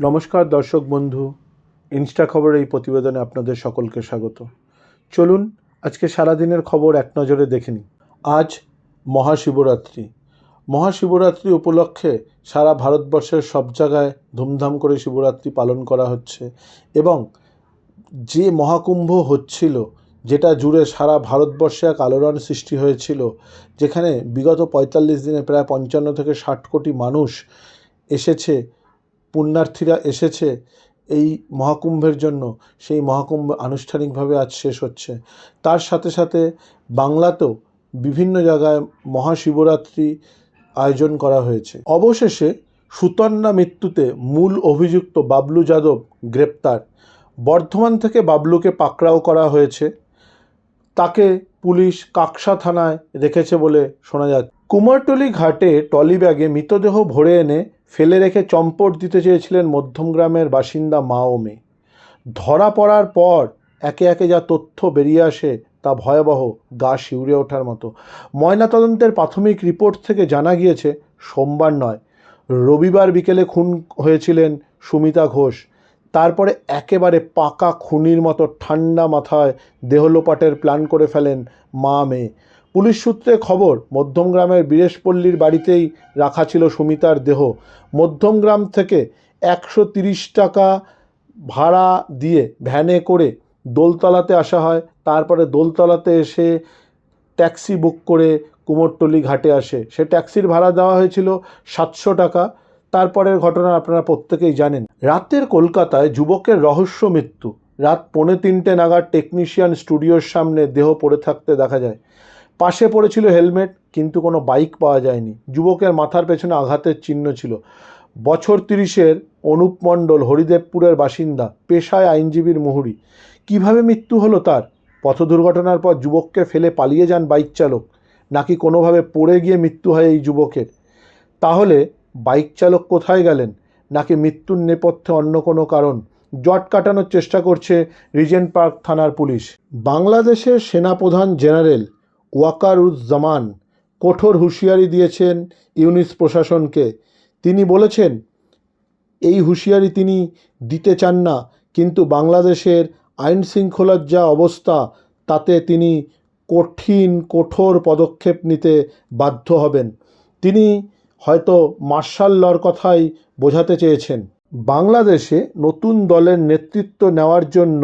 নমস্কার দর্শক বন্ধু, ইনস্টা খবর এই প্রতিবেদনে আপনাদের সকলকে স্বাগত। চলুন, আজকে সারাদিনের খবর এক নজরে দেখে নিই। আজ মহাশিবরাত্রি। মহাশিবরাত্রি উপলক্ষে সারা ভারতবর্ষের সব জায়গায় ধুমধাম করে শিবরাত্রি পালন করা হচ্ছে এবং যে মহাকুম্ভ হচ্ছিল, যেটা জুড়ে সারা ভারতবর্ষে এক আলোড়ন সৃষ্টি হয়েছিল, যেখানে বিগত পঁয়তাল্লিশ দিনে প্রায় পঞ্চান্ন থেকে ষাট কোটি মানুষ এসেছে পুণ্যার্থীরা এসেছে এই মহাকুম্ভের জন্য। সেই মহাকুম্ভ আনুষ্ঠানিকভাবে আজ শেষ হচ্ছে। তার সাথে সাথে বাংলাতেও বিভিন্ন জায়গায় মহাশিবরাত্রি আয়োজন করা হয়েছে। অবশেষে সুতন্না মৃত্যুতে মূল অভিযুক্ত বাবলু যাদব গ্রেপ্তার। বর্ধমান থেকে বাবলুকে পাকড়াও করা হয়েছে। তাকে পুলিশ কাকসা থানায় রেখেছে বলে শোনা যাচ্ছে। কুমারটলি ঘাটে টলি ব্যাগে মৃতদেহ ভরে এনে ফেলে রেখে চম্পট দিতে চেয়েছিলেন মধ্যমগ্রামের বাসিন্দা মা ও মেয়ে। ধরা পড়ার পর একে একে যা তথ্য বেরিয়ে আসে তা ভয়াবহ গা শিউরে ওঠার মতো। ময়নাতদন্তের প্রাথমিক রিপোর্ট থেকে জানা গিয়েছে, সোমবার নয়, রবিবার বিকেলে খুন হয়েছিলেন সুমিতা ঘোষ। তারপরে একেবারে পাকা খুনির মতো ঠান্ডা মাথায় দেহলোপাটের প্ল্যান করে ফেলেন মা মেয়ে। পুলিশ সূত্রে খবর, মধ্যমগ্রামের বীরেশপল্লীর বাড়িতেই রাখা ছিল সুমিতার দেহ। মধ্যমগ্রাম থেকে একশো তিরিশ টাকা ভাড়া দিয়ে ভ্যানে করে দোলতলাতে আসা হয়। তারপরে দোলতলাতে এসে ট্যাক্সি বুক করে কুমোরটুলি ঘাটে আসে। সে ট্যাক্সির ভাড়া দেওয়া হয়েছিল সাতশো টাকা। তারপরের ঘটনা আপনারা প্রত্যেকেই জানেন। রাতের কলকাতায় যুবকের রহস্য মৃত্যু। রাত পৌনে তিনটে নাগাদ টেকনিশিয়ান স্টুডিওর সামনে দেহ পড়ে থাকতে দেখা যায়। পাশে পড়েছিল হেলমেট, কিন্তু কোনো বাইক পাওয়া যায়নি। যুবকের মাথার পেছনে আঘাতের চিহ্ন ছিল। বছর তিরিশের অনুপ মণ্ডল, হরিদেবপুরের বাসিন্দা, পেশায় আইনজীবীর মুহুরি। কীভাবে মৃত্যু হলো তার? পথ দুর্ঘটনার পর যুবককে ফেলে পালিয়ে যান বাইক চালক। নাকি কোনোভাবে পড়ে গিয়ে মৃত্যু হয় এই যুবকের? তাহলে বাইক চালক কোথায় গেলেন? নাকি মৃত্যুর নেপথ্যে অন্য কোনো কারণ? জট কাটানোর চেষ্টা করছে রিজেন্ট পার্ক থানার পুলিশ। বাংলাদেশের সেনাপ্রধান জেনারেল ওয়াকারুজ্জামান কঠোর হুঁশিয়ারি দিয়েছেন ইউনিস প্রশাসনকে। তিনি বলেছেন, এই হুঁশিয়ারি তিনি দিতে চান না, কিন্তু বাংলাদেশের আইন শৃঙ্খলার যা অবস্থা, তাতে তিনি কঠিন, কঠোর পদক্ষেপ নিতে বাধ্য হবেন। তিনি হয়তো মার্শাল লর কথাই বোঝাতে চেয়েছেন। বাংলাদেশে নতুন দলের নেতৃত্ব নেওয়ার জন্য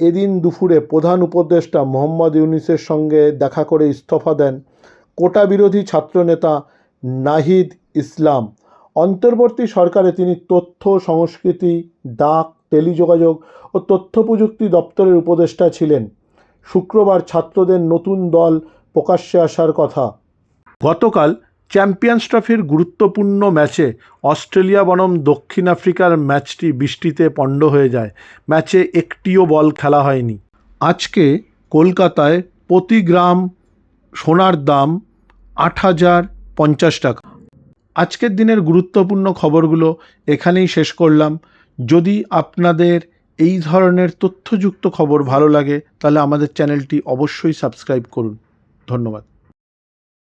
এদিন দুপুরে প্রধান উপদেষ্টা মোহাম্মদ ইউনিসের সঙ্গে দেখা করে ইস্তফা দেন কোটা বিরোধী ছাত্রনেতা নাহিদ ইসলাম। অন্তর্বর্তী সরকারে তিনি তথ্য, সংস্কৃতি, ডাক, টেলিযোগাযোগ ও তথ্য প্রযুক্তি দপ্তরের উপদেষ্টা ছিলেন। শুক্রবার ছাত্রদের নতুন দল প্রকাশ্যে আসার কথা। গতকাল চ্যাম্পিয়ন্স ট্রফির গুরুত্বপূর্ণ ম্যাচে অস্ট্রেলিয়া বনাম দক্ষিণ আফ্রিকার ম্যাচটি বৃষ্টিতে পণ্ড হয়ে যায়। ম্যাচে একটিও বল খেলা হয়নি। আজকে কলকাতায় প্রতি গ্রাম সোনার দাম আট হাজার পঞ্চাশ টাকা। আজকের দিনের গুরুত্বপূর্ণ খবরগুলো এখানেই শেষ করলাম। যদি আপনাদের এই ধরনের তথ্যযুক্ত খবর ভালো লাগে, তাহলে আমাদের চ্যানেলটি অবশ্যই সাবস্ক্রাইব করুন। ধন্যবাদ।